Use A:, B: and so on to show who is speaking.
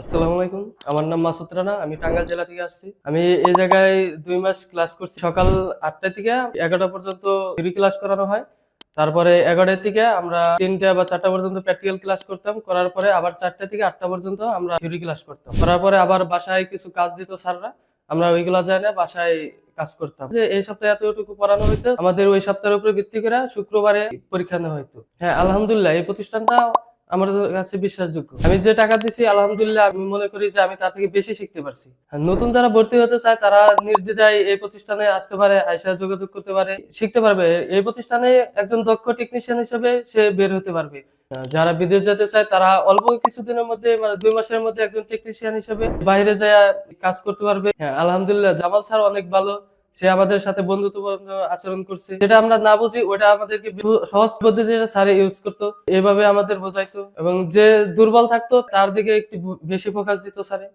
A: আসসালামু আলাইকুম। আমার নাম মাসুদ রানা, আমি টাঙ্গাইল জেলা থেকে আসছি। আমি এই জায়গায় দুই মাস ক্লাস করছি। সকাল আটটা থেকে এগারোটা পর্যন্ত থিওরি ক্লাস করানো হয়। তারপরে এগারোটা থেকে আমরা তিনটা বা চারটা পর্যন্ত প্র্যাকটিক্যাল ক্লাস করতাম। করার পরে আবার চারটা থেকে আটটা পর্যন্ত আমরা থিওরি ক্লাস করতাম। করার পরে আবার বাসায় কিছু কাজ দিত স্যাররা। আমরা ওইগুলা যাই না, বাসায় কাজ করতাম। যে এই সপ্তাহে এতটুকু পড়ানো হয়েছে, আমাদের ওই সপ্তাহের উপরে ভিত্তি করে শুক্রবারে পরীক্ষা নেওয়া হয়তো হ্যাঁ আলহামদুলিল্লাহ, এই প্রতিষ্ঠানটা আমার কাছে বিশ্বাসযোগ্য। আমি যে টাকা দিছি, আলহামদুলিল্লাহ, আমি মনে করি যে আমি তার থেকে বেশি শিখতে পারছি। নতুন যারা ভর্তি হতে চায়, তারা নির্দ্বিধায় এই প্রতিষ্ঠানে আসতে পারে, আইসা যোগাযোগ করতে পারে, শিখতে পারবে। এই প্রতিষ্ঠানে একজন দক্ষ টেকনিশিয়ান হিসেবে সে বের হতে পারবে। যারা বিদেশ যেতে চায়, তারা অল্প কিছুদিনের মধ্যে মানে দুই মাসের মধ্যে একজন টেকনিশিয়ান হিসেবে বাইরে যায় কাজ করতে পারবে। হ্যাঁ আলহামদুলিল্লাহ, জামাল স্যার অনেক ভালো। সে আমাদের সাথে বন্ধুত্বপূর্ণ আচরণ করছে। যেটা আমরা না বুঝি, ওটা আমাদেরকে সহজ পদ্ধতিতে স্যারে ইউজ করতো। এভাবে আমাদের বোঝাইতো এবং যে দুর্বল থাকতো, তার দিকে একটু বেশি ফোকাস দিত স্যারে